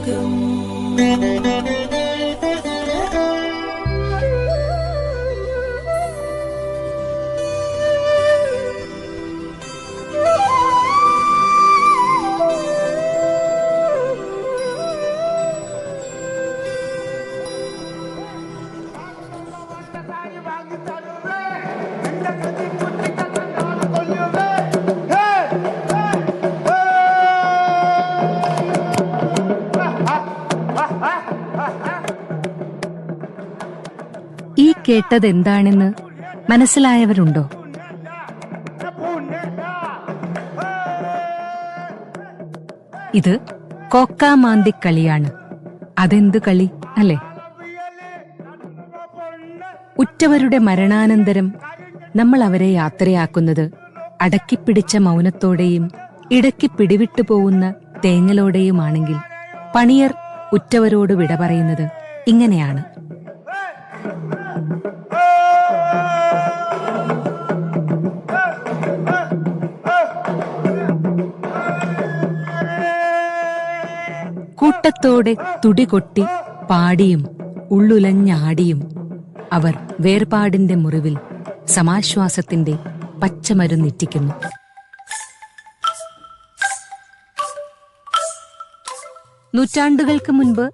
ജാലകം കേട്ടതെന്താണെന്ന് മനസ്സിലായവരുണ്ടോ? ഇത് കോക്കാമാന്തി കളിയാണ്. അതെന്ത് കളി അല്ലേ? ഉറ്റവരുടെ മരണാനന്തരം നമ്മൾ അവരെ യാത്രയാക്കുന്നത് അടക്കിപ്പിടിച്ച മൗനത്തോടെയും ഇടയ്ക്ക് പിടിവിട്ടു പോകുന്ന തേങ്ങലോടെയുമാണെങ്കിൽ പണിയർ ഉറ്റവരോട് വിട പറയുന്നത് ഇങ്ങനെയാണ്. കൂട്ടത്തോടെ തുടികൊട്ടി പാടിയും ഉള്ളുലഞ്ഞാടിയും അവർ വേർപാടിന്റെ മുറിവിൽ സമാശ്വാസത്തിന്റെ പച്ചമരുന്നിറ്റിക്കുന്നു നൂറ്റാണ്ടുകൾക്ക് മുൻപ്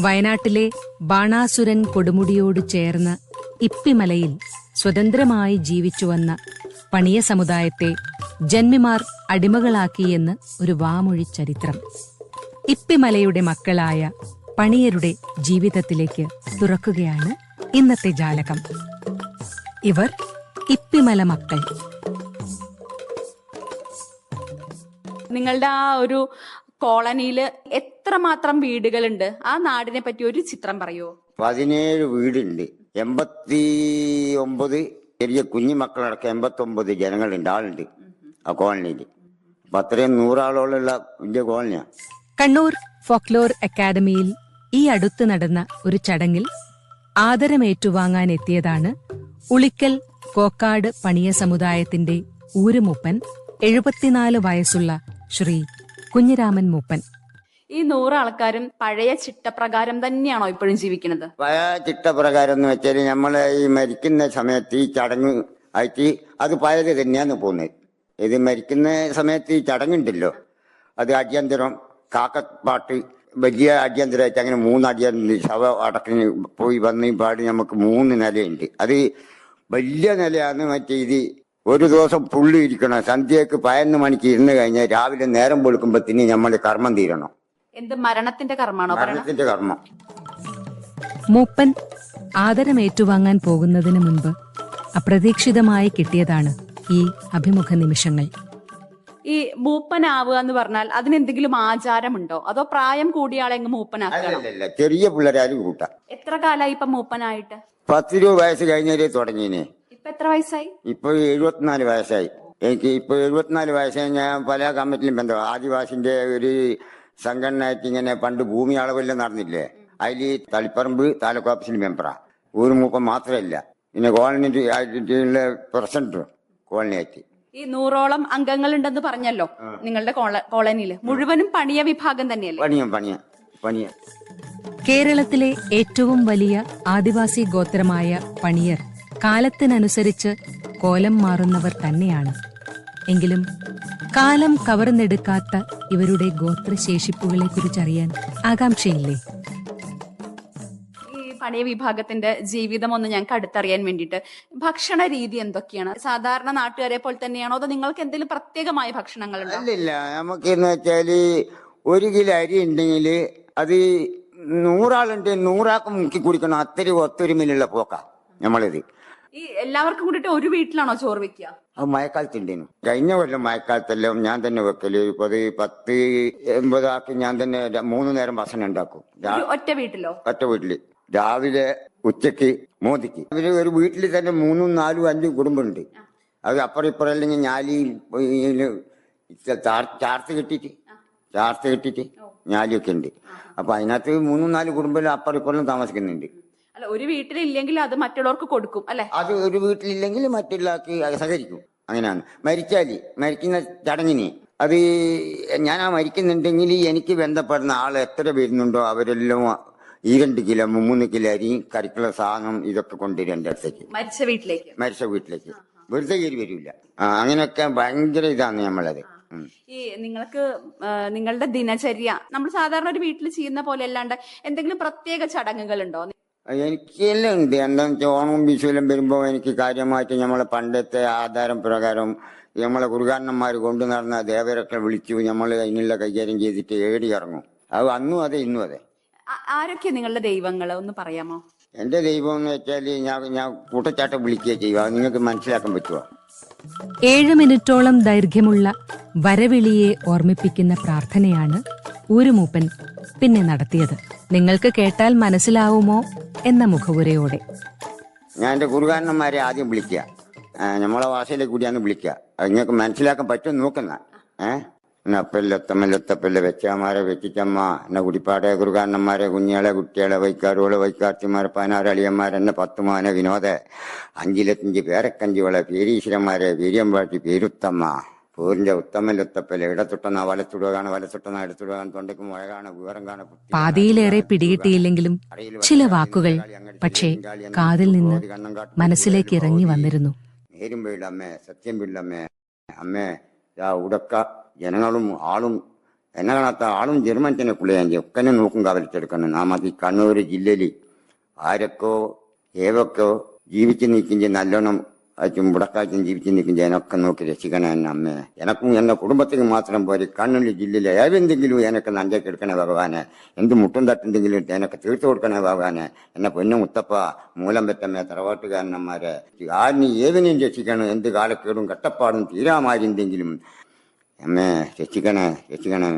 വയനാട്ടിലെ ബാണാസുരൻ കൊടുമുടിയോട് ചേർന്ന ഇപ്പിമലയിൽ സ്വതന്ത്രമായി ജീവിച്ചു വന്ന പണിയ സമുദായത്തെ ജന്മിമാർ അടിമകളാക്കിയെന്ന് ഒരു വാമൊഴി ചരിത്രം. ഇപ്പിമലയുടെ മക്കളായ പണിയരുടെ ജീവിതത്തിലേക്ക് തുറക്കുകയാണ് ഇന്നത്തെ ജാലകം. ഇവർ ഇപ്പിമല മക്കൾ. നിങ്ങളുടെ ആ ഒരു കോളനിയിൽ എത്രമാത്രം വീടുകളുണ്ട്? ആ നാടിനെ പറ്റി ഒരു ചിത്രം പറയുമോ പതിനേഴ് വീടുണ്ട്. എൺപത്തി ഒമ്പത് ചെറിയ കുഞ്ഞു മക്കളടക്കം എൺപത്തി ഒമ്പത് ജനങ്ങളുണ്ട് ആളുണ്ട് ആ കോളനിയിൽ അപ്പൊ അത്രയും നൂറാളോളം ഉള്ള വലിയ കോളനിയാ. കണ്ണൂർ ഫോക്ലോർ അക്കാദമിയിൽ ഈ അടുത്ത് നടന്ന ഒരു ചടങ്ങിൽ ആദരമേറ്റുവാങ്ങാൻ എത്തിയതാണ് ഉളിക്കൽ കോക്കാട് പണിയ സമുദായത്തിന്റെ ഊരുമൂപ്പൻ എഴുപത്തിനാല് വയസ്സുള്ള ശ്രീ കുഞ്ഞിരാമൻ മൂപ്പൻ. ഈ നൂറ് ആൾക്കാരും പഴയ ചിട്ടപ്രകാരം തന്നെയാണോ ഇപ്പോഴും ജീവിക്കുന്നത്? പഴയ ചിട്ടപ്രകാരം എന്ന് വെച്ചാൽ നമ്മൾ ഈ മരിക്കുന്ന സമയത്ത് ഈ ചടങ്ങ് ആയിട്ട് അത് പഴയത് തന്നെയാണ് പോകുന്നത് ഇത് മരിക്കുന്ന സമയത്ത് ഈ ചടങ്ങുണ്ടല്ലോ അത് അടിയന്തരം കാക്കപ്പാട്ട് വലിയ അടിയന്തരമായിട്ട് അങ്ങനെ മൂന്ന് അടിയന്തര ശവ അടക്കിന് പോയി വന്ന് പാടി നമുക്ക് മൂന്ന് നിലയുണ്ട്. അത് വലിയ നിലയാണ് മറ്റേ ഇത് ഒരു ദിവസം പുള്ളി ഇരിക്കണം. സന്ധ്യക്ക് പതിനൊന്ന് മണിക്ക് ഇരുന്ന് കഴിഞ്ഞാൽ രാവിലെ നേരം വെളുക്കുമ്പത്തിന് നമ്മൾ കർമ്മം തീരണം. എന്ത് മരണത്തിന്റെ കർമ്മമാണോ മരണത്തിന്റെ കർമ്മം. മൂപ്പൻ ആദരം ആദരമേറ്റുവാങ്ങാൻ പോകുന്നതിന് മുൻപ് അപ്രതീക്ഷിതമായി കിട്ടിയതാണ് ഈ അഭിമുഖ നിമിഷങ്ങൾ ഈ മൂപ്പനാവുക എന്ന് പറഞ്ഞാൽ അതിന് എന്തെങ്കിലും ആചാരമുണ്ടോ? അതോ പ്രായം കൂടിയ ആളെ അങ്ങ് അല്ലല്ല ചെറിയ പിള്ളേരാരും കൂട്ടാം. എത്ര കാലായി ഇപ്പൊ മൂപ്പനായിട്ട്? പത്തിരുപത് വയസ്സ് കഴിഞ്ഞാലേ തുടങ്ങിനെ. ഇപ്പൊ എത്ര വയസ്സായി? ഇപ്പൊ എഴുപത്തിനാല് വയസ്സായി. എനിക്ക് ഇപ്പൊ എഴുപത്തിനാല് വയസ്സായി ഞാൻ പല കമ്മിറ്റിയിലും ബന്ധം. ആദിവാസിന്റെ ഒരു സംഘടനയായിട്ട് ഇങ്ങനെ പണ്ട് ഭൂമി അളവെല്ലാം നടന്നില്ലേ? അതിൽ തളിപ്പറമ്പ് താലൂക്ക് ഓഫീസിൽ മെമ്പറാ. ഒരു മൂപ്പം മാത്രമല്ല. പിന്നെ കോളനി ആയിട്ടുള്ള പ്രസിഡന്റ് കോളനിയായിട്ട്. ഈ നൂറോളം അംഗങ്ങൾ ഉണ്ടെന്ന് പറഞ്ഞല്ലോ നിങ്ങളുടെ കോളനിയിൽ കോളനിയിൽ. മുഴുവനും പണിയ വിഭാഗം തന്നെയല്ലേ? പണിയ പണിയ പണിയ. കേരളത്തിലെ ഏറ്റവും വലിയ ആദിവാസി ഗോത്രമായ പണിയർ കാലത്തിനനുസരിച്ച് കോലം മാറുന്നവർ തന്നെയാണ്. എങ്കിലും കാലം കവർന്നെടുക്കാത്ത ഇവരുടെ ഗോത്രശേഷിപ്പുകളെ കുറിച്ചറിയാൻ ആകാംക്ഷയില്ലേ? ഈ പണിയ വിഭാഗത്തിന്റെ ജീവിതം ഒന്ന് ഞങ്ങൾക്ക് അടുത്തറിയാൻ വേണ്ടിയിട്ട്. ഭക്ഷണ രീതി എന്തൊക്കെയാണ്? സാധാരണ നാട്ടുകാരെ പോലെ തന്നെയാണോ? അതോ നിങ്ങൾക്ക് എന്തെങ്കിലും പ്രത്യേകമായ ഭക്ഷണങ്ങളുണ്ടോ? അല്ലില്ല. നമുക്കെന്ന് വെച്ചാൽ ഒരു കിലോ അരി ഉണ്ടെങ്കിൽ അത് നൂറാളുണ്ട് നൂറാൾക്ക് മുക്കി കുടിക്കണം. അത്തരി ഒത്തൊരുമയിലുള്ള പോക്ക നമ്മളിത്. ഈ എല്ലാവർക്കും കൂടിയിട്ട് ഒരു വീട്ടിലാണോ ചോറ് വെക്കുക അത് മഴക്കാലത്തുണ്ടേനു കഴിഞ്ഞ കൊല്ലം മഴക്കാലത്തെല്ലാം ഞാൻ തന്നെ വെക്കൽ. ഇപ്പൊ അത് പത്ത് എൺപതാക്കി ഞാൻ തന്നെ മൂന്ന് നേരം ഭക്ഷണം ഉണ്ടാക്കും. ഒറ്റ വീട്ടിലോ? ഒറ്റ വീട്ടിൽ. രാവിലെ ഉച്ചയ്ക്ക് മോദിക്ക്. അതിന് ഒരു വീട്ടിൽ തന്നെ മൂന്നും നാലും അഞ്ചും കുടുംബമുണ്ട്. അത് അപ്പുറം ഇപ്പുറം അല്ലെങ്കിൽ ഞാലിയിൽ ചാർത്ത് കെട്ടിട്ട് ചാർത്ത് കെട്ടിട്ട് ഞാലിയൊക്കെ ഉണ്ട്. അപ്പൊ അതിനകത്ത് മൂന്നും നാല് കുടുംബം അപ്പുറം ഇപ്പുറം താമസിക്കുന്നുണ്ട്. അല്ല ഒരു വീട്ടിലില്ലെങ്കിൽ അത് മറ്റുള്ളവർക്ക് കൊടുക്കും അല്ലെ? അത് ഒരു വീട്ടിലില്ലെങ്കിൽ മറ്റുള്ളവർക്ക് സഹകരിക്കും. അങ്ങനെയാണ്. മരിച്ചാൽ മരിക്കുന്ന ചടങ്ങിന് അത് ഞാൻ ആ മരിക്കുന്നുണ്ടെങ്കിൽ എനിക്ക് ബന്ധപ്പെടുന്ന ആൾ എത്ര വരുന്നുണ്ടോ അവരെല്ലാം ഈ രണ്ട് കിലോ മൂന്ന് കിലോ അരി കറിക്കുള്ള സാധനം ഇതൊക്കെ കൊണ്ടുവരും എന്റെ അടുത്തേക്ക്. മരിച്ച വീട്ടിലേക്ക്? മരിച്ച വീട്ടിലേക്ക്. വെറുതെ കയറി വരില്ല അങ്ങനെയൊക്കെ ഭയങ്കര ഇതാണ് നമ്മളത്. ഈ നിങ്ങൾക്ക് നിങ്ങളുടെ ദിനചര്യ നമ്മൾ സാധാരണ ഒരു വീട്ടിൽ ചെയ്യുന്ന പോലെ അല്ലാണ്ട് എന്തെങ്കിലും പ്രത്യേക ചടങ്ങുകൾ ഉണ്ടോ എനിക്കെല്ലാം ഉണ്ട്. എന്താണെന്ന് വെച്ചാൽ ഓണവും വിഷുവിലും വരുമ്പോൾ എനിക്ക് കാര്യമായിട്ട് നമ്മളെ പണ്ടത്തെ ആധാരം പ്രകാരം നമ്മളെ കുറുകാരണന്മാർ കൊണ്ടു നടന്ന ദേവരൊക്കെ വിളിച്ചു നമ്മൾ അതിനുള്ള കൈകാര്യം ചെയ്തിട്ട് ഏടി ഇറങ്ങും. അത് അന്നും അതെ ഇന്നും അതെ. ആ- ആരൊക്കെയാ നിങ്ങളുടെ ദൈവങ്ങൾ ഒന്ന് പറയാമോ? എന്റെ ദൈവം എന്ന് വെച്ചാൽ ഞാൻ ഞാൻ കൂട്ടച്ചാട്ടം വിളിക്കുക ചെയ്യുക. നിങ്ങൾക്ക് മനസ്സിലാക്കാൻ പറ്റുമോ ഏഴ് മിനിറ്റോളം ദൈർഘ്യമുള്ള വരവിളിയെ ഓർമ്മിപ്പിക്കുന്ന പ്രാർത്ഥനയാണ് ഊരുമൂപ്പൻ പിന്നെ നടത്തിയത്. നിങ്ങൾക്ക് കേട്ടാൽ മനസ്സിലാവുമോ എന്ന മുഖവുരയോടെ. ഞാൻ എന്റെ ഗുരുകാരന്മാരെ ആദ്യം വിളിക്കുക. നമ്മളെ ഭാഷയിലേക്ക് കൂടിയാണ് വിളിക്കുക. അത് നിങ്ങൾക്ക് മനസ്സിലാക്കാൻ പറ്റും നോക്കുന്ന ഏഹ് അപ്പല്ലൊത്തമ്മല്ലൊത്തപ്പല്ല വെച്ചാമാരെ വെച്ചിട്ടമ്മ എന്നെ കുടിപ്പാടെ കുറുകാരണന്മാരെ കുഞ്ഞികളെ കുട്ടികളെ വൈക്കാറുകളെ വൈക്കാർത്തിമാരെ പതിനാറ് അളിയന്മാരെ എന്നെ പത്തുമാനെ വിനോദ അഞ്ചിലത്തഞ്ച് പേരക്കഞ്ചിവളെ പേരീശ്വരന്മാരെ വീര്യമ്പാട്ടി പേരുത്തമ്മ. പൂരിന്റെ ഉത്തമല്ലൊത്തപ്പല്ല ഇടത്തൊട്ടന വലത്തുടുകയാണ് വലത്തൊട്ടന ഇടത്തുടുകയാണ് തൊണ്ടയ്ക്ക് കാണാൻ വിവരം കാണാൻ പാതിയിലേറെ പിടികിട്ടിയില്ലെങ്കിലും ചില വാക്കുകൾ പക്ഷേ കാതിൽ നിന്ന് മനസ്സിലേക്ക് ഇറങ്ങി വന്നിരുന്നു. നേരും വീടമ്മേ സത്യം വീടമ്മേ അമ്മേ ഉടക്ക ജനങ്ങളും ആളും എന്നെ കാണാത്ത ആളും ജർമ്മൻസിനെ പുള്ളിയാഞ്ചി ഒക്കനെ നോക്കും കവലിച്ചെടുക്കണം. നാം അത് ഈ കണ്ണൂർ ജില്ലയിൽ ആരൊക്കെ ഏതൊക്കെ ജീവിച്ചു നിൽക്കിഞ്ച് നല്ലോണം അച്ഛൻ മുടക്കാച്ചും ജീവിച്ചു നിൽക്കിഞ്ച് എനൊക്കെ നോക്കി രക്ഷിക്കണേ എന്നെ അമ്മേ. എനക്കും എന്റെ കുടുംബത്തിന് മാത്രം പോരെ. കണ്ണൂർ ജില്ലയിൽ ഏതെന്തെങ്കിലും എനക്ക് നഞ്ചേക്ക് എടുക്കണേ ഭഗവാനെ. എന്ത് മുട്ടും തട്ടുണ്ടെങ്കിലും എനക്ക് തീർത്തു കൊടുക്കണേ ഭഗവാനെ. എന്നെ പൊന്നു മുത്തപ്പ മൂലം പെറ്റമ്മേ തറവാട്ടുകാരന്മാരെ ആരിനെ ഏതിനെയും രക്ഷിക്കണം. എന്ത് കാലക്കേടും കട്ടപ്പാടും തീരാമായിരുന്നെങ്കിലും അമ്മേ രക്ഷിക്കണേ രക്ഷിക്കണേ.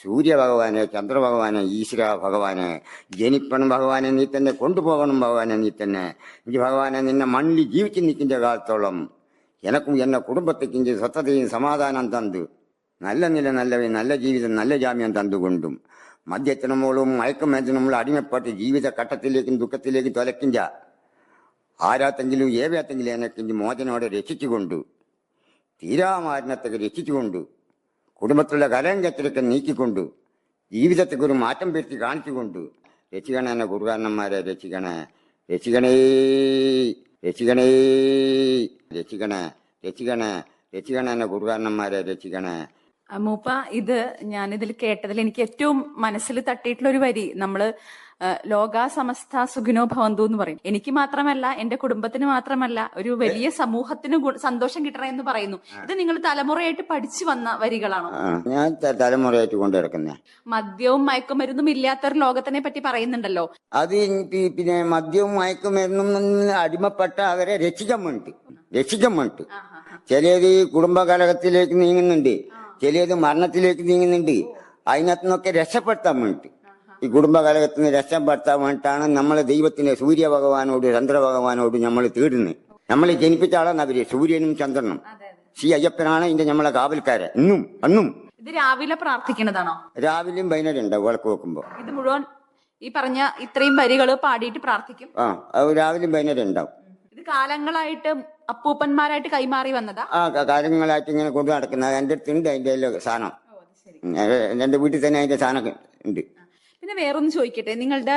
സൂര്യ ഭഗവാനെ ചന്ദ്രഭഗവാനെ ഈശ്വര ഭഗവാനെ ജനിപ്പണം ഭഗവാനെ നീ തന്നെ കൊണ്ടുപോകണം ഭഗവാനെ നീ തന്നെ. എനിക്ക് ഭഗവാനെ നിന്നെ മണ്ണിൽ ജീവിച്ച് നിൽക്കുന്ന കാലത്തോളം എനക്കും എന്നെ കുടുംബത്തേക്കും സ്വത്തതയും സമാധാനം തന്നു നല്ല നില നല്ലവ നല്ല ജീവിതം നല്ല ജാമ്യം തന്നുകൊണ്ടും മദ്യത്തിനമോളും മയക്കുമരുന്നിനമോളും അടിമപ്പെട്ട് ജീവിത ഘട്ടത്തിലേക്കും ദുഃഖത്തിലേക്കും തുലക്കിഞ്ച ആരാത്തെങ്കിലും ഏവയാത്തെങ്കിലും എനക്കിഞ്ച് മോചനോടെ രക്ഷിച്ചുകൊണ്ടു തീരാമാരണത്തൊക്കെ രക്ഷിച്ചുകൊണ്ട് കുടുംബത്തിലുള്ള കലങ്കത്തിലൊക്കെ നീക്കിക്കൊണ്ട് ജീവിതത്തിൽ ഒരു മാറ്റം വരുത്തി കാണിച്ചുകൊണ്ട് രക്ഷിക്കണ എന്നെ ഗുരുകാരണന്മാരെ രക്ഷിക്കണേ രക്ഷിക്കണേ രക്ഷിക്കണേ രക്ഷിക്കണേ രക്ഷിക്കണേ രക്ഷിക്കണ എന്നെ ഗുരുകാരണന്മാരെ രക്ഷിക്കണേ. മൂപ്പ ഇത് ഞാനിതിൽ കേട്ടതിൽ എനിക്ക് ഏറ്റവും മനസ്സിൽ തട്ടിയിട്ടുള്ള ഒരു വരി. നമ്മൾ ആ, ലോകാ സമസ്ത സുഖിനോ ഭവന്തു എന്ന് പറയും. എനിക്ക് മാത്രമല്ല എന്റെ കുടുംബത്തിന് മാത്രമല്ല ഒരു വലിയ സമൂഹത്തിന് സന്തോഷം കിട്ടണം എന്ന് പറയുന്നു. ഇത് നിങ്ങൾ തലമുറയായിട്ട് പഠിച്ചു വന്ന വരികളാണോ? ഞാൻ തലമുറയായിട്ട് കൊണ്ടു കിടക്കുന്നേ മദ്യവും മയക്കുമരുന്നും ഇല്ലാത്ത ഒരു ലോകത്തിനെ പറ്റി പറയുന്നുണ്ടല്ലോ. അത് പിന്നെ മദ്യവും മയക്കുമരുന്നും അടിമപ്പെട്ട അവരെ രക്ഷിക്കാൻ വേണ്ടി രക്ഷിക്കാൻ വേണ്ടി ചിലത് കുടുംബകലഹത്തിലേക്ക് നീങ്ങുന്നുണ്ട്. ചിലത് മരണത്തിലേക്ക് നീങ്ങുന്നുണ്ട്. അതിനകത്തുനിന്നൊക്കെ രക്ഷപ്പെടുത്താൻ വേണ്ടി ഈ കുടുംബകലഹത്തിൽ നിന്ന് രക്ഷപ്പെടുത്താൻ വേണ്ടിയിട്ടാണ് നമ്മളെ ദൈവത്തിന്റെ സൂര്യ ഭഗവാനോട് ചന്ദ്ര ഭഗവാനോട് നമ്മൾ തേടുന്നത്. നമ്മളെ ജനിപ്പിച്ച ആളാണ് അവർ സൂര്യനും ചന്ദ്രനും. ശ്രീ അയ്യപ്പനാണ് ഇതിന്റെ നമ്മളെ കാവൽക്കാരെ. ഇന്നും അന്നും. ഇത് രാവിലെ പ്രാർത്ഥിക്കുന്നതാണോ? രാവിലെയും വൈകുന്നേരം ഉണ്ടാവും വിളക്ക് വെക്കുമ്പോ. ഇത് മുഴുവൻ ഈ പറഞ്ഞ ഇത്രയും വരികൾ പാടിയിട്ട് പ്രാർത്ഥിക്കും? ആ അത് രാവിലെയും വൈകുന്നേരം ഉണ്ടാവും. ഇത് കാലങ്ങളായിട്ട് അപ്പൂപ്പന്മാരായിട്ട് കൈമാറി വന്നതാ? ആ കാലങ്ങളായിട്ട് കാര്യങ്ങളായിട്ട് ഇങ്ങനെ കൊണ്ടു നടക്കുന്നത്. എന്റെ അടുത്തുണ്ട് അതിന്റെ എല്ലാം സാധനം. എന്റെ വീട്ടിൽ തന്നെ അതിന്റെ സാധനം ഉണ്ട്. പിന്നെ വേറൊന്ന് ചോദിക്കട്ടെ? നിങ്ങളുടെ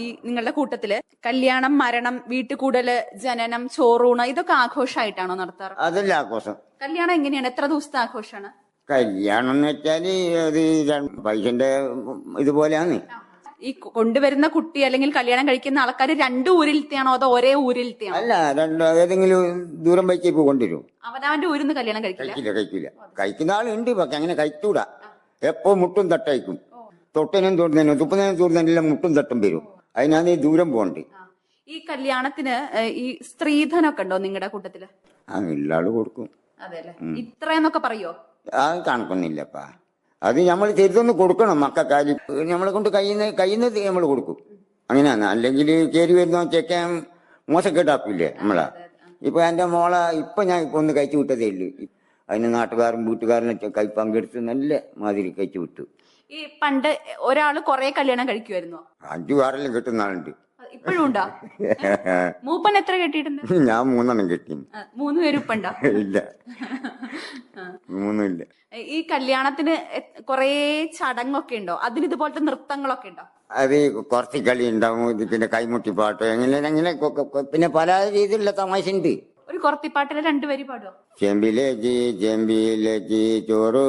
ഈ നിങ്ങളുടെ കൂട്ടത്തിൽ കല്യാണം മരണം വീട്ടുകൂടൽ ജനനം ചോറൂണ് ഇതൊക്കെ ആഘോഷമായിട്ടാണോ നടത്താറ്? അതല്ല ആഘോഷം. കല്യാണം എങ്ങനെയാണ്? എത്ര ദിവസത്തെ ആഘോഷമാണ് കല്യാണം എന്ന് വെച്ചാൽ അത് പൈസന്റെ ഇതുപോലെയാണ്. ഈ കൊണ്ടുവരുന്ന കുട്ടി അല്ലെങ്കിൽ കല്യാണം കഴിക്കുന്ന ആൾക്കാർ രണ്ട് ഊരിലത്തെയാണോ അതോ ഒരേ ഊരിലത്തെയാണോ? അല്ല രണ്ട് ഏതെങ്കിലും ദൂരം വയ്ക്കേക്ക് കൊണ്ടുവരും. അവനവന്റെ ഊരിൽ നിന്ന് കല്യാണം കഴിക്കില്ല? കഴിക്കില്ല കഴിക്കില്ല. കഴിക്കുന്ന ആളുണ്ട് പക്ഷെ അങ്ങനെ കഴിച്ചൂടാ. എപ്പോ മുട്ടും തട്ടയക്കും. തൊട്ടനും തൊടുന്നതിനും തുപ്പുന്നതിനും തൊടുന്നതിനെല്ലാം മുട്ടും തട്ടും വരും. അതിനാണ് ഈ ദൂരം പോകണ്ടേ. ഈ കല്യാണത്തിന് ഈ സ്ത്രീധനൊക്കെ ഉണ്ടോ നിങ്ങളുടെ കൂട്ടത്തിൽ? ആ ആൾ കൊടുക്കും. അതെ അല്ലെ ഇത്രയെന്നൊക്കെ പറയോ? അത് കണക്കൊന്നുമില്ലപ്പാ. അത് നമ്മൾ തിരുത്തൊന്ന് കൊടുക്കണം മക്കാലി നമ്മളെ കൊണ്ട് കഴിയുന്ന കഴിയുന്നത് നമ്മൾ കൊടുക്കും. അങ്ങനെയാണ്. അല്ലെങ്കിൽ കയറി വരുന്ന ചെക്കൻ മോശക്കെട്ടാക്കില്ലേ നമ്മളെ? ഇപ്പൊ എന്റെ മോളെ ഇപ്പൊ ഞാൻ ഇപ്പൊ ഒന്ന് കഴിച്ചു വിട്ടതേ ഉള്ളൂ. അതിന് നാട്ടുകാരും വീട്ടുകാരനൊക്കെ കൈ പങ്കെടുത്ത് നല്ല മാതിരി കഴിച്ചു വിട്ടു. ഈ പണ്ട് ഒരാൾ കൊറേ കല്യാണം കഴിക്കുമായിരുന്നു അഞ്ചു ആറെല്ലാം കിട്ടുന്ന ആളുണ്ട്. ഇപ്പോഴും ഉണ്ടോ? മൂപ്പൻ എത്ര കെട്ടിയിട്ടുണ്ട്? ഞാൻ മൂന്നെണ്ണം കെട്ടി. മൂന്ന് പേര് ഇപ്പൊ ഉണ്ടോ? ഇല്ല. മൂന്നും ഇല്ല. ഈ കല്യാണത്തിന് കൊറേ ചടങ്ങൊക്കെ ഉണ്ടോ? അതിന് ഇതുപോലത്തെ നൃത്തങ്ങളൊക്കെ ഉണ്ടോ? അത് കുറച്ച് കളി ഉണ്ടാവും. ഇത് പിന്നെ കൈമുട്ടി പാട്ടോ അങ്ങനെ അങ്ങനെ പിന്നെ പല രീതിയിലുള്ള തമാശ ഉണ്ട്. ഒരു കുറത്തിപ്പാട്ടിലെ രണ്ടുപേര് പാടോ ചെമ്പിലേക്ക് ചെമ്പിലേക്ക് ചോറ്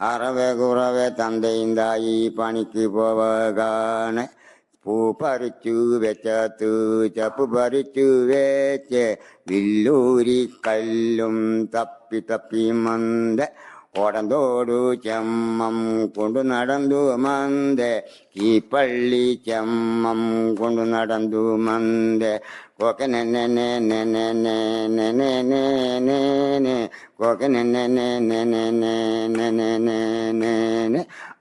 വെപ്പകാണ് குறவே കുറവെ தாயி പണിക്ക് போவகான പൂ പറിച്ചു വെച്ചത്തു ചപ്പ് പറിച്ചു വെച്ച് വില്ലൂരി കല്ലും തപ്പി തപ്പി മന്ദ ഓടന്തോടു ചെമ്മം കൊണ്ടു നടന്നു മന്ദേ ഈ പള്ളി ചെമ്മം കൊണ്ടു നടന്നു Walking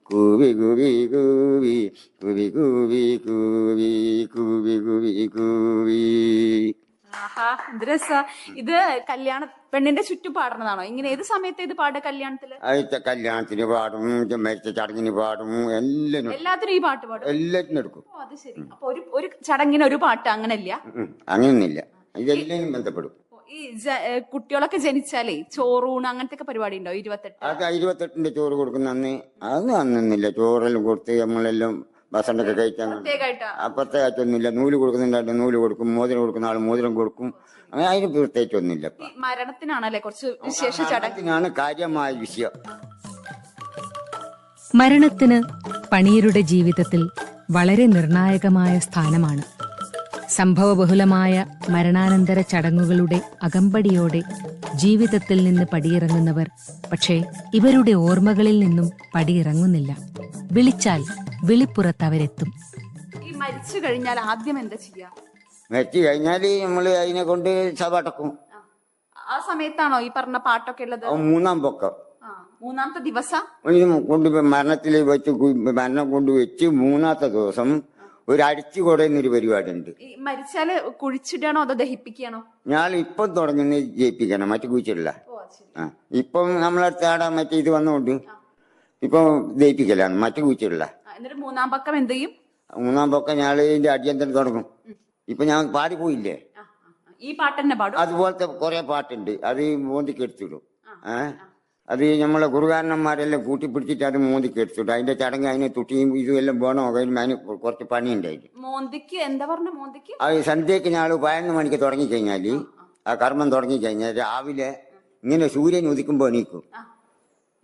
Gooby gooby gooby gooby gooby gooby gooby gooby gooby ആഹാ രസാ. ഇത് കല്യാണ പെണ്ണിന്റെ ചുറ്റു പാടുന്നതാണോ? ഇങ്ങനെ ഏത് സമയത്ത് ഇത് പാടുക കല്യാണത്തിൽ? അതിന്റെ കല്യാണത്തിന് പാടും മരിച്ച ചടങ്ങിന് പാടും എല്ലാം എല്ലാത്തിനും ഈ പാട്ട് പാടും? എല്ലാത്തിനും എടുക്കും. ഓ അത് ശരി. അപ്പൊ ഒരു ഒരു ചടങ്ങിന് ഒരു പാട്ട് അങ്ങനല്ല? ഉം. അങ്ങനെയൊന്നുമില്ല. ഇതെല്ലാം ബന്ധപ്പെടും. ഓ, ഈ ജ- ഏ, കുട്ടികളൊക്കെ ജനിച്ചാലേ ചോറൂണ് അങ്ങനത്തെ ഒക്കെ പരിപാടി ഉണ്ടോ ഇരുപത്തെട്ട്? അത് ഇരുപത്തെട്ടിന്റെ ചോറ് കൊടുക്കുന്ന അന്ന്. അത് അന്നൊന്നുമില്ല. ചോറെല്ലാം കൊടുത്ത് നമ്മളെല്ലാം ഭക്ഷണമൊക്കെ കഴിക്കാൻ. പ്രത്യേകമായിട്ടാ? അപ്പുറത്തേക്കൊന്നുമില്ല നൂൽ കൊടുക്കുന്നുണ്ടായിട്ട് നൂൽ കൊടുക്കും മോതിരം കൊടുക്കുന്ന ആൾ മോതിരം കൊടുക്കും. അങ്ങനെ അതിന് പ്രത്യേകിച്ചൊന്നുമില്ല മരണത്തിനാണല്ലേ കുറച്ച് വിശേഷ ചടങ്ങ്? കാര്യമായ വിഷയം. മരണത്തിന് പണിയരുടെ ജീവിതത്തിൽ വളരെ നിർണായകമായ സ്ഥാനമാണ്. സംഭവബഹുലമായ മരണാനന്തര ചടങ്ങുകളുടെ അകമ്പടിയോടെ ജീവിതത്തിൽ നിന്ന് പടിയിറങ്ങുന്നവർ പക്ഷേ ഇവരുടെ ഓർമ്മകളിൽ നിന്നും പടിയിറങ്ങുന്നില്ല. വിളിച്ചാൽ വിളിപ്പുറത്ത് അവരെത്തും. ഈ മരിച്ചു കഴിഞ്ഞാൽ ആദ്യം എന്താ ചെയ്യാ? മരിച്ചു കഴിഞ്ഞാൽ നമ്മൾ അതിനെ കൊണ്ട് ചവടക്കും ആ. ആ സമയത്താണോ ഈ പറഞ്ഞ പാട്ടൊക്കെ ഉള്ളത്? മൂന്നാം പൊക്കം. ആ മൂന്നാമത്തെ ദിവസം? കൊണ്ടുപോയി കൊണ്ട് മരണത്തിൽ വെച്ച് മരണം കൊണ്ട് വെച്ച് മൂന്നാമത്തെ ദിവസം ഒരു അടിച്ചു കൊടുന്നൊരു പരിപാടി ഉണ്ട് ഈ മരിച്ചാൽ കുഴിച്ചിടാണോ അതോ ദഹിപ്പിക്കുകയാണോ? ഞാൻ ഇപ്പം തുടങ്ങുന്ന ജയിപ്പിക്കണം മറ്റു കുഴിച്ചിട്ടില്ല ഓ ശരി. ആ ഇപ്പം നമ്മളടുത്ത് ആടാ മറ്റേ ഇത് വന്നുകൊണ്ട് ഇപ്പം ജയിപ്പിക്കലാണ് മറ്റു കുഴിച്ചിട്ടില്ല ആ, എന്നിട്ട് മൂന്നാം പക്കം എന്ത് ചെയ്യും? മൂന്നാം പൊക്കം ഞാൻ ഇതിന്റെ അടിയന്തരം തുടങ്ങും. ഇപ്പൊ ഞാൻ പാടിപ്പോയില്ലേ ആ, ആ, ആ. ഈ പാട്ട് തന്നെ പാടും? അതുപോലത്തെ കുറെ പാട്ടുണ്ട് അത് മോന്തിക്ക് എടുത്തിടും ഏ? അത് നമ്മളെ ഗുരുകാരന്മാരെല്ലാം കൂട്ടിപ്പിടിച്ചിട്ട് അത് മോന്തിക്ക് എടുത്തിടും അതിന്റെ ചടങ്ങ് അതിനെ തുട്ടിയും ഇതും എല്ലാം വേണോ? അതിന് അതിന് കുറച്ച് പണിയുണ്ടായിട്ട് മോന്തിക്ക് എന്താ പറഞ്ഞ മോന്തിക്ക് അത് സന്ധ്യക്ക് ഞാൾ പതിനൊന്ന് മണിക്ക് തുടങ്ങിക്കഴിഞ്ഞാൽ ആ കർമ്മം തുടങ്ങിക്കഴിഞ്ഞാൽ രാവിലെ ഇങ്ങനെ സൂര്യൻ ഉദിക്കുമ്പോൾ എണീക്കും.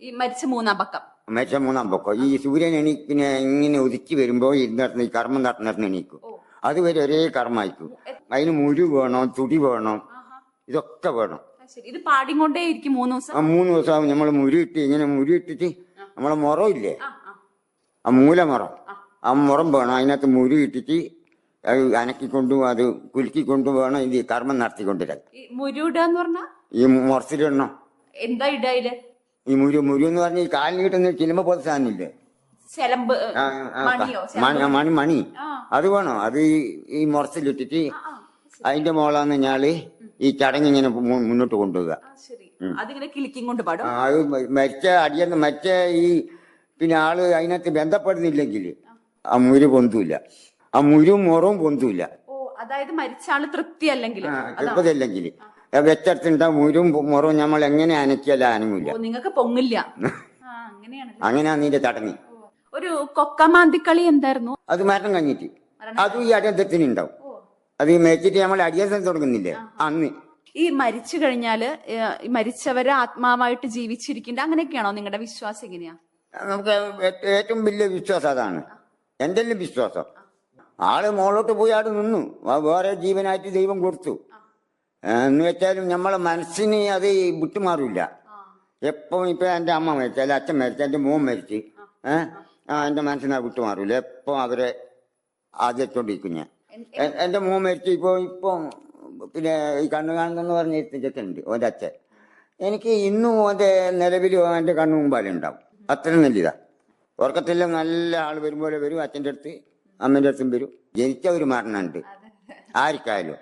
ഈ മരിച്ച മൂന്നാം പക്കം. മരിച്ച മൂന്നാം പൊക്കം. ഈ സൂര്യൻ എണീക്കിനെ ഇങ്ങനെ ഉദിച്ച് വരുമ്പോൾ ഇരുന്നിടത്ത് ഈ കർമ്മം നടന്നിടത്ത് എണീക്കും. അതുവരെ ഒരേ കർമ്മ കർമ്മമായിരിക്കും അതിന് മുരു വേണം? തുടി വേണം? ഇതൊക്കെ വേണം. ശരി. ഇത് പാടിക്കൊണ്ടേ ഇരിക്കും മൂന്ന് ദിവസം? ആ മൂന്ന് ദിവസം നമ്മൾ മുരിയിട്ട് ഇങ്ങനെ മുരിയിട്ടിട്ട് നമ്മളെ മുറം ഇല്ലേ ആ. മൂലമുറം. ആ. മുറം വേണം. അതിനകത്ത് മുരി ഇട്ടിട്ട് അത് അനക്കിക്കൊണ്ടും അത് കുലുക്കിക്കൊണ്ടും വേണം ഇത് കർമ്മം നടത്തിക്കൊണ്ടിരാൻ. മുരുടാന്ന് പറഞ്ഞ? ഈ മുറച്ചിലിടണം. എന്താ ഇടയിൽ ഈ മുരു മുരു എന്ന് പറഞ്ഞ ഈ കാലിന് കിട്ടുന്ന ചിലമ്പ പോലെ സാധനമില്ലേ? മണി മണി. അത് വേണം. അത് ഈ- മുറച്ചിലിട്ടിട്ട് അതിന്റെ മോളാന്ന് ഞാൽ ഈ ചടങ്ങ് ഇങ്ങനെ മുന്നോട്ട് കൊണ്ടുപോവുക ശരി. അതിങ്ങനെ കിളിക്കും കൊണ്ട് പാടും. അത് മരിച്ച അടിയെന്ന് മരിച്ച ഈ പിന്നെ ആൾ അതിനകത്ത് ബന്ധപ്പെടുന്നില്ലെങ്കിൽ ആ. മുരു പൊന്തൂല ആ മുരും മുറവും പൊന്തൂല അതായത് മരിച്ച ആൾ തൃപ്തി അല്ലെങ്കിൽ വെച്ചെടുത്തിട്ട മുരും മുറവും നമ്മൾ എങ്ങനെ അനക്കിയല്ല അനങ്ങില്ല നിങ്ങൾക്ക് പൊങ്ങില്ല. അങ്ങനെയാണ് നിന്റെ ചടങ്ങ്. ഒരു കൊക്കമാന്തിക്കളി എന്തായിരുന്നു? അത് മരണം കഴിഞ്ഞിട്ട്. അതും ഈ അടിയന്തരത്തിന് ഉണ്ടാവും അത് ഈ മരിച്ചിട്ട് നമ്മൾ അടിയന്തരം തുടങ്ങുന്നില്ലേ? അന്ന്. ഈ മരിച്ചു കഴിഞ്ഞാൽ ഈ മരിച്ചവര് ആത്മാവായിട്ട് ജീവിച്ചിരിക്കേണ്ട അങ്ങനെയൊക്കെയാണോ നിങ്ങളുടെ വിശ്വാസം എങ്ങനെയാ? നമുക്ക് ഏറ്റവും വലിയ വിശ്വാസം അതാണ്. എന്റെ വിശ്വാസം? ആൾ മോളോട്ട് പോയി ആട് നിന്നു. വേറെ ജീവനായിട്ട് ദൈവം കൊടുത്തു. എന്ന് വെച്ചാലും നമ്മളെ മനസ്സിന് അത് വിട്ടുമാറില്ല എപ്പം ഇപ്പൊ എന്റെ അമ്മ മരിച്ചാൽ അല്ലെ അച്ഛൻ മരിച്ച എന്റെ മോൻ മരിച്ച് ഏഹ് ആ എന്റെ മനസ്സിന് അത് വിട്ടുമാറില്ല എപ്പം അവരെ ആദ്യത്തോണ്ടിരിക്കും ഞാൻ. എന്റെ മോൻ മരിച്ചു. ഇപ്പൊ ഇപ്പം പിന്നെ ഈ കണ്ണു കാണുന്ന പറഞ്ഞ ചെക്കുണ്ട് ഓന്റെ അച്ഛൻ. എനിക്ക് ഇന്നും ഓന്റെ നിലവിൽ ഓന്റെ കണ്ണു മുമ്പാലുണ്ടാവും അത്രയും നല്ലതാ. ഉറക്കത്തില്ല നല്ല ആൾ വരുമ്പോലെ വരും അച്ഛന്റെ അടുത്ത് അമ്മേന്റെ അടുത്തും വരും. ജനിച്ച ഒരു മരണമുണ്ട്. ആർക്കായാലും.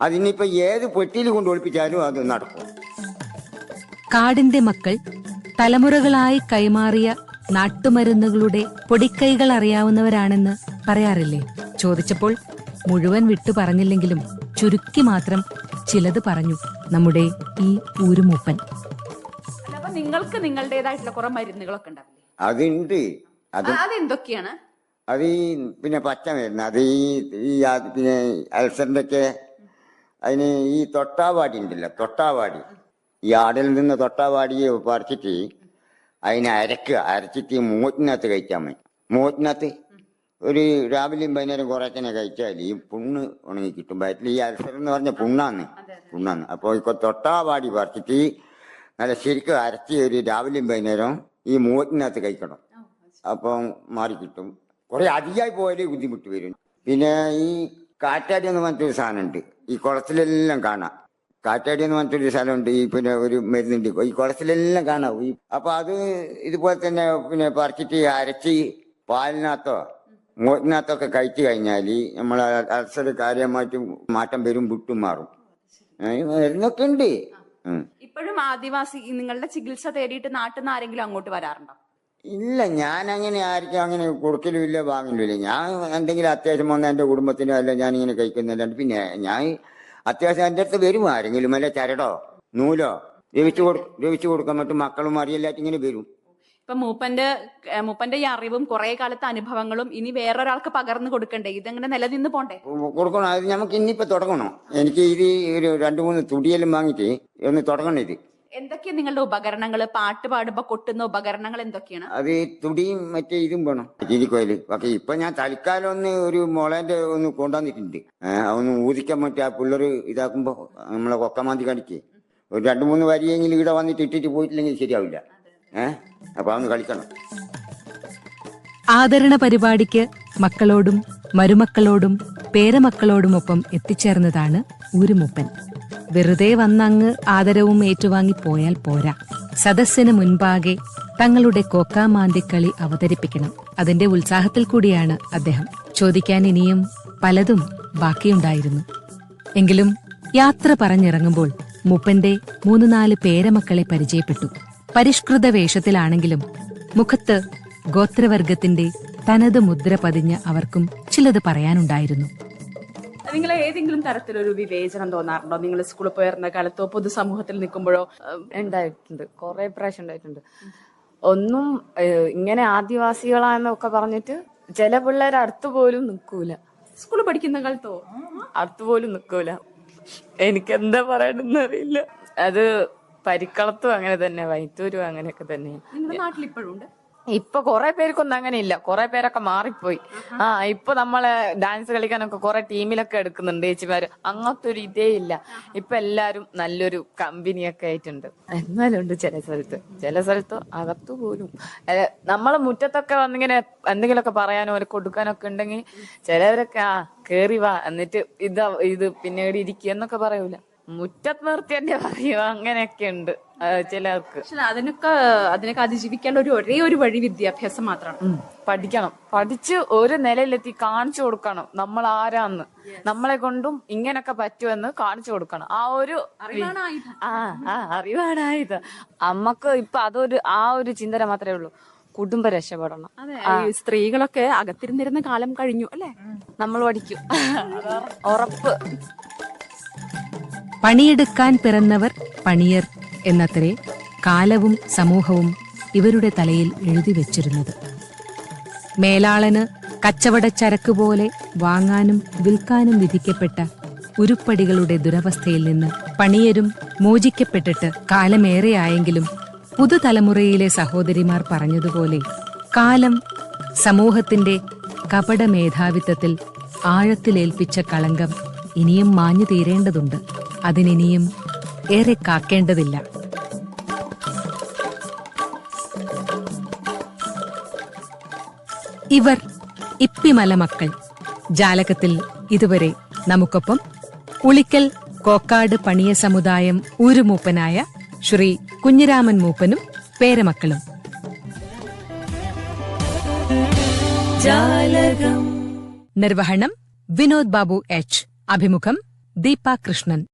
അതിനിപ്പോ ഏത് പെട്ടിയിൽ കൊണ്ട് ഒളിപ്പിച്ചാലും അത് നടക്കും. കാടിന്റെ മക്കൾ തലമുറകളായി കൈമാറിയ നാട്ടുമരുന്നുകളുടെ പൊടിക്കൈകൾ അറിയാവുന്നവരാണെന്ന് പറയാറില്ലേ? ചോദിച്ചപ്പോൾ മുഴുവൻ വിട്ടു പറഞ്ഞില്ലെങ്കിലും ചുരുക്കി മാത്രം ചിലത് പറഞ്ഞു നമ്മുടെ ഈ ഊരുമൂപ്പൻ. നിങ്ങൾക്ക് നിങ്ങളുടേതായിട്ടുള്ള കുറെ മരുന്നുകളൊക്കെ ഉണ്ടാവില്ലേ? അതുണ്ട്. അതെന്തൊക്കെയാണ്? അത് ഈ പിന്നെ പച്ച മരുന്ന്. അത് ഈ ഈ ആ- പിന്നെ അൾസറിന്റെ ഒക്കെ അതിന് ഈ തൊട്ടാവാടി ഉണ്ടല്ലോ തൊട്ടാവാടി. ഈ ആടിൽ നിന്ന് തൊട്ടാവാടി പറിച്ചിട്ട് അതിനെ അരക്കുക. അരച്ചിട്ട് ഈ മൂറ്റിനകത്ത് കഴിച്ചാൽ മതി. മൂറ്റിനകത്ത് ഒരു രാവിലെയും വൈകുന്നേരം കുറേച്ചനെ കഴിച്ചാൽ ഈ പുണ്ണ് ഉണങ്ങി കിട്ടും. വയറ്റിൽ ഈ അൾസർ എന്ന് പറഞ്ഞ പുണ്ണാന്ന്. പുണ്ണാന്ന്. അപ്പോൾ ഇപ്പൊ തൊട്ടാവാടി പറിച്ചിട്ട് നല്ല ശരിക്കും അരച്ച് ഒരു രാവിലെയും വൈകുന്നേരം ഈ മൂവത്തിനകത്ത് കഴിക്കണം. അപ്പം മാറി കിട്ടും. കുറെ അധികമായി പോയാലേ ബുദ്ധിമുട്ട് വരും. പിന്നെ ഈ കാറ്റാടി എന്ന് പറഞ്ഞിട്ടൊരു സാധനമുണ്ട്. ഈ കുളത്തിലെല്ലാം കാണാം. കാറ്റാടി എന്ന് പറഞ്ഞിട്ടൊരു സ്ഥലമുണ്ട്. ഈ പിന്നെ ഒരു മരുന്നുണ്ട്. ഈ കുളത്തിലെല്ലാം കാണാം. ഈ അപ്പൊ അത് ഇതുപോലെ തന്നെ പിന്നെ പറിച്ചിട്ട് അരച്ച് പാലിനകത്തോ മോറ്റിനകത്തോ ഒക്കെ കഴിച്ചു കഴിഞ്ഞാൽ നമ്മൾ അൾസർ കാര്യമായിട്ട് മാറ്റം വരും വിട്ടും മാറും. മരുന്നൊക്കെ ഉണ്ട്. ഇപ്പോഴും ആദിവാസി നിങ്ങളുടെ ചികിത്സ തേടിയിട്ട് നാട്ടിൽ നിന്ന് ആരെങ്കിലും അങ്ങോട്ട് വരാറുണ്ടോ? ഇല്ല ഞാൻ അങ്ങനെ ആർക്കും അങ്ങനെ കൊടുക്കലുമില്ല വാങ്ങലുമില്ല ഞാൻ എന്തെങ്കിലും അത്യാവശ്യം വന്ന എന്റെ കുടുംബത്തിനോ അല്ല ഞാൻ ഇങ്ങനെ കഴിക്കുന്നില്ലാണ്ട് പിന്നെ ഞാൻ അത്യാവശ്യം എന്റെ അടുത്ത് വരും ആരെങ്കിലും. അല്ല ചരടോ? നൂലോ? രവിച്ചു കൊടു രവിച്ചു കൊടുക്കാൻ മറ്റും മക്കളും അറിയില്ലായിട്ട് ഇങ്ങനെ വരും. ഇപ്പൊ മൂപ്പന്റെ മൂപ്പന്റെ ഈ അറിവും കുറെ കാലത്തെ അനുഭവങ്ങളും ഇനി വേറൊരാൾക്ക് പകർന്നു കൊടുക്കണ്ടേ? ഇതെങ്ങനെ നിലനിന്ന് പോണ്ടേ? കൊടുക്കണം. അത് നമുക്ക് ഇനിയിപ്പോ തുടങ്ങണം. എനിക്ക് ഇത് ഒരു രണ്ടു മൂന്ന് തുടിയെല്ലാം വാങ്ങിട്ട് ഒന്ന് തുടങ്ങണം ഇത്. എന്തൊക്കെയാ നിങ്ങളുടെ ഉപകരണങ്ങൾ? പാട്ട് പാടുമ്പോ കൊട്ടുന്ന ഉപകരണങ്ങൾ എന്തൊക്കെയാണ്? അത് തുടിയും മറ്റേ ഇതും വേണം. ജീവിക്കോയിൽ പക്ഷെ ഇപ്പൊ ഞാൻ തൽക്കാലം ഒന്ന് ഒരു മുളേന്റെ ഒന്ന് കൊണ്ടുവന്നിട്ടുണ്ട്. ഒന്ന് ഊതിക്കാൻ മറ്റേ ആ പിള്ളേർ ഇതാക്കുമ്പോ നമ്മളെ കൊക്കമാന്തി കടിക്ക്. ഒരു രണ്ടു മൂന്ന് വരിയെങ്കിലും ഇവിടെ വന്നിട്ട് ഇട്ടിട്ട് പോയിട്ടില്ലെങ്കിൽ ശരിയാവില്ല. കളിക്കണം. ആദരണ പരിപാടിക്ക് മക്കളോടും മരുമക്കളോടും പേരമക്കളോടുമൊപ്പം എത്തിച്ചേർന്നതാണ് ഊരുമൂപ്പൻ. വെറുതെ വന്നങ്ങ് ആദരവും ഏറ്റുവാങ്ങി പോയാൽ പോരാ. സദസ്സിന് മുൻപാകെ തങ്ങളുടെ കോക്കാമാന്തിക്കളി അവതരിപ്പിക്കണം. അതിന്റെ ഉത്സാഹത്തിൽ കൂടിയാണ് അദ്ദേഹം. ചോദിക്കാൻ ഇനിയും പലതും ബാക്കിയുണ്ടായിരുന്നു. എങ്കിലും യാത്ര പറഞ്ഞിറങ്ങുമ്പോൾ മൂപ്പന്റെ മൂന്ന് നാല് പേരമക്കളെ പരിചയപ്പെട്ടു. പരിഷ്കൃത വേഷത്തിലാണെങ്കിലും മുഖത്ത് ഗോത്രവർഗത്തിന്റെ തനത് മുദ്ര പതിഞ്ഞ അവർക്കും ചിലത് പറയാനുണ്ടായിരുന്നു. നിങ്ങൾ ഏതെങ്കിലും തരത്തിലൊരു വിവേചനം തോന്നാറുണ്ടോ? നിങ്ങൾ സ്കൂളിൽ പോയിരുന്ന കാലത്തോ പൊതുസമൂഹത്തിൽ നിൽക്കുമ്പോഴോ? ഉണ്ടായിട്ടുണ്ട്. കുറെ പ്രാവശ്യം ഉണ്ടായിട്ടുണ്ട്. ഒന്നും ഇങ്ങനെ ആദിവാസികളാന്നൊക്കെ പറഞ്ഞിട്ട് ചില പിള്ളേർ അടുത്ത് പോലും നിൽക്കൂല. സ്കൂളിൽ പഠിക്കുന്ന കാലത്തോ? അടുത്ത് പോലും നിൽക്കൂല. എനിക്ക് എന്താ പറയണെന്ന് അറിയില്ല. അത് പരിക്കളത്തും അങ്ങനെ തന്നെ വൈത്തൂരും അങ്ങനെയൊക്കെ തന്നെ. നിങ്ങളുടെ നാട്ടിൽ ഇപ്പൊ കുറെ പേർക്കൊന്നും അങ്ങനെ ഇല്ല കുറെ പേരൊക്കെ മാറിപ്പോയി. ആ ഇപ്പൊ നമ്മളെ ഡാൻസ് കളിക്കാനൊക്കെ കുറെ ടീമിലൊക്കെ എടുക്കുന്നുണ്ട് ചേച്ചിമാര്. അങ്ങനത്തെ ഒരു ഇതേ ഇല്ല. ഇപ്പൊ എല്ലാരും നല്ലൊരു കമ്പനിയൊക്കെ ആയിട്ടുണ്ട്. എന്നാലും ഉണ്ട് ചില സ്ഥലത്ത്. ചില സ്ഥലത്ത് അകത്തു പോലും. നമ്മളെ മുറ്റത്തൊക്കെ വന്നിങ്ങനെ എന്തെങ്കിലുമൊക്കെ പറയാനോ ഒരു കൊടുക്കാനൊക്കെ ഉണ്ടെങ്കിൽ ചിലവരൊക്കെ ആ കേറി വാ. എന്നിട്ട് ഇതാ ഇത് പിന്നീട് ഇരിക്കുക എന്നൊക്കെ പറയൂല. മുറ്റത്ത് നിർത്തി തന്നെ പറയൂ. അങ്ങനെയൊക്കെ ഉണ്ട് ചിലർക്ക്. അതിനൊക്കെ അതിനൊക്കെ അതിജീവിക്കാനുള്ള ഒരു ഒരേ ഒരു വഴി വിദ്യാഭ്യാസം മാത്രമാണ്. പഠിക്കണം. പഠിച്ച് ഒരു നിലയിലെത്തി കാണിച്ചു കൊടുക്കണം നമ്മൾ ആരാന്ന്. നമ്മളെ കൊണ്ടും ഇങ്ങനൊക്കെ പറ്റുമെന്ന് കാണിച്ചു കൊടുക്കണം. ആ ഒരു. ആ ആ അറിവാണായത് അമ്മയ്ക്ക് ഇപ്പൊ അതൊരു ആ ഒരു ചിന്തന മാത്രമേ ഉള്ളൂ. കുടുംബ രക്ഷപ്പെടണം. സ്ത്രീകളൊക്കെ അകത്തിരുന്നിരുന്ന കാലം കഴിഞ്ഞു അല്ലെ? നമ്മൾ പഠിക്കും. ഉറപ്പ്. പണിയെടുക്കാൻ പിറന്നവർ പണിയർ എന്നത്രേ കാലവും സമൂഹവും ഇവരുടെ തലയിൽ എഴുതി വച്ചിരുന്നത്. മേലാളന് കച്ചവടച്ചരക്ക് പോലെ വാങ്ങാനും വിൽക്കാനും വിധിക്കപ്പെട്ട ഉരുപ്പടികളുടെ ദുരവസ്ഥയിൽ നിന്ന് പണിയരും മോചിക്കപ്പെട്ടിട്ട് കാലമേറെയായെങ്കിലും പുതുതലമുറയിലെ സഹോദരിമാർ പറഞ്ഞതുപോലെ കാലം സമൂഹത്തിന്റെ കപട മേധാവിത്വത്തിൽ ആഴത്തിലേൽപ്പിച്ച കളങ്കം ഇനിയും മാഞ്ഞു തീരേണ്ടതുണ്ട് അതിനിനിയും ഏറെ കാക്കേണ്ടതില്ല. ഇവർ ഇപ്പിമല മക്കൾ. ജാലകത്തിൽ ഇതുവരെ നമുക്കൊപ്പം ഉളിക്കൽ കോക്കാട് പണിയ സമുദായം ഊരുമൂപ്പനായ ശ്രീ കുഞ്ഞിരാമൻ മൂപ്പനും പേരമക്കളും. നിർവഹണം വിനോദ് ബാബു എച്ച്. അഭിമുഖം ദീപ കൃഷ്ണൻ.